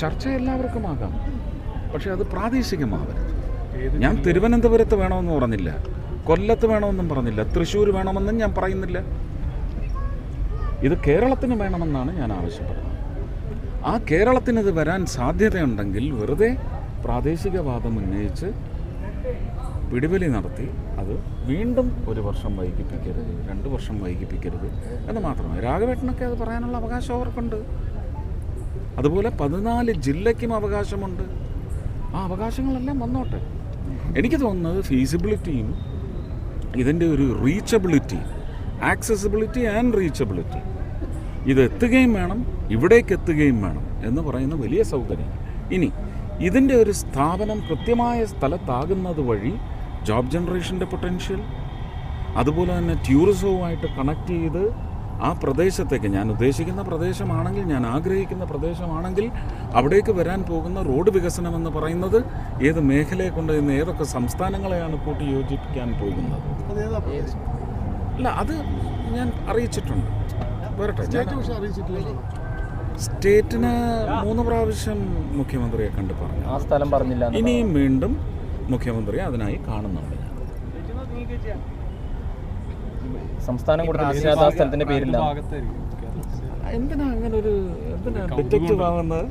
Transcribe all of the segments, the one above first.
ചർച്ച എല്ലാവർക്കും ആകാം പക്ഷെ അത് പ്രാദേശികമാവരുത്. ഞാൻ തിരുവനന്തപുരത്ത് വേണമെന്ന് പറഞ്ഞില്ല. കൊല്ലത്ത് വേണമെന്നും പറഞ്ഞില്ല. തൃശ്ശൂർ വേണമെന്നും ഞാൻ പറയുന്നില്ല. ഇത് കേരളത്തിന് വേണമെന്നാണ് ഞാൻ ആവശ്യപ്പെടുന്നത്. ആ കേരളത്തിന് ഇത് വരാൻ സാധ്യതയുണ്ടെങ്കിൽ വെറുതെ പ്രാദേശികവാദം ഉന്നയിച്ച് പിടിവലി നടത്തി അത് വീണ്ടും ഒരു വർഷം വൈകിപ്പിക്കരുത് രണ്ട് വർഷം വൈകിപ്പിക്കരുത് എന്ന് മാത്രമേ. രാഘവേട്ടനൊക്കെ അത് പറയാനുള്ള അവകാശം അവർക്കുണ്ട്. അതുപോലെ പതിനാല് ജില്ലയ്ക്കും അവകാശമുണ്ട്. ആ അവകാശങ്ങളെല്ലാം വന്നോട്ടെ. എനിക്ക് തോന്നുന്നത് ഫീസിബിലിറ്റിയും ഇതിന്റെ ഒരു റീച്ചബിലിറ്റി ആക്സസിബിലിറ്റി ആൻഡ് റീച്ചബിലിറ്റി ഇത് എത്തുകയും വേണം ഇവിടേക്ക് എത്തുകയും വേണം എന്ന് പറയുന്ന വലിയ സൗകര്യം. ഇനി ഇതിന്റെ ഒരു സ്ഥാപനം കൃത്യമായ സ്ഥലത്താകുന്നത് വഴി ജോബ് ജനറേഷന്റെ പൊട്ടൻഷ്യൽ അതുപോലെ തന്നെ ടൂറിസവുമായിട്ട് കണക്ട് ചെയ്ത് ആ പ്രദേശത്തേക്ക് ഞാൻ ഉദ്ദേശിക്കുന്ന പ്രദേശമാണെങ്കിൽ ഞാൻ ആഗ്രഹിക്കുന്ന പ്രദേശമാണെങ്കിൽ അവിടേക്ക് വരാൻ പോകുന്ന റോഡ് വികസനം എന്ന് പറയുന്നത് ഏത് മേഖലയെ കൊണ്ട് ഇന്ന് ഏതൊക്കെ സംസ്ഥാനങ്ങളെയാണ് കൂട്ടി യോജിപ്പിക്കാൻ പോകുന്നത്? അല്ല അത് ഞാൻ അറിയിച്ചിട്ടുണ്ട്. വരട്ടെ സ്റ്റേറ്റിന് മൂന്ന് പ്രാവശ്യം മുഖ്യമന്ത്രിയെ കണ്ട് പറഞ്ഞു. ആ സ്ഥലം പറഞ്ഞില്ല ഇനിയും വീണ്ടും മുഖ്യമന്ത്രിയെ അതിനായി കാണുന്നുണ്ട് ഞാൻ. സംസ്ഥാനം കൊടുത്ത ആ സ്ഥലത്തിന്റെ പേരില്ല. എന്തിനാ അങ്ങനെ ഒരു എന്തിനാ ഡിറ്റക്റ്റീവ് ആവുന്നത്?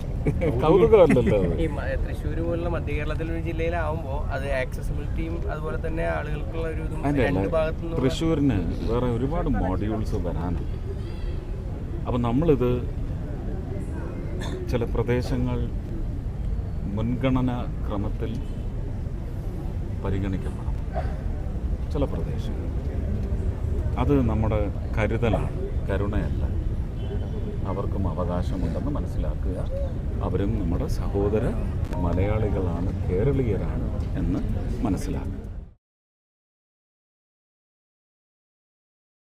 കൗതുകമല്ലല്ലോ തൃശ്ശൂർ പോലുള്ള മധ്യ കേരളത്തിലെ ഒരു ജില്ലയിലാവുമ്പോൾ അത് ആക്സസിബിലിറ്റിയും അതുപോലെ തന്നെ ആളുകൾക്കുള്ള ഒരു രണ്ട് തൃശ്ശൂരിന് വേറെ ഒരുപാട് മോഡ്യൂൾസ് വരാനുണ്ട്. അപ്പം നമ്മളിത് ചില പ്രദേശങ്ങൾ മുൻഗണന ക്രമത്തിൽ പരിഗണിക്കപ്പെടണം. ചില പ്രദേശങ്ങൾ അത് നമ്മുടെ കരുതലാണ്. കരുണയല്ല. അവർക്കും അവകാശമുണ്ടെന്ന് മനസ്സിലാക്കുക. അവരും നമ്മുടെ സഹോദര മലയാളികളാണ് കേരളീയരാണ് എന്ന് മനസ്സിലാക്കുക.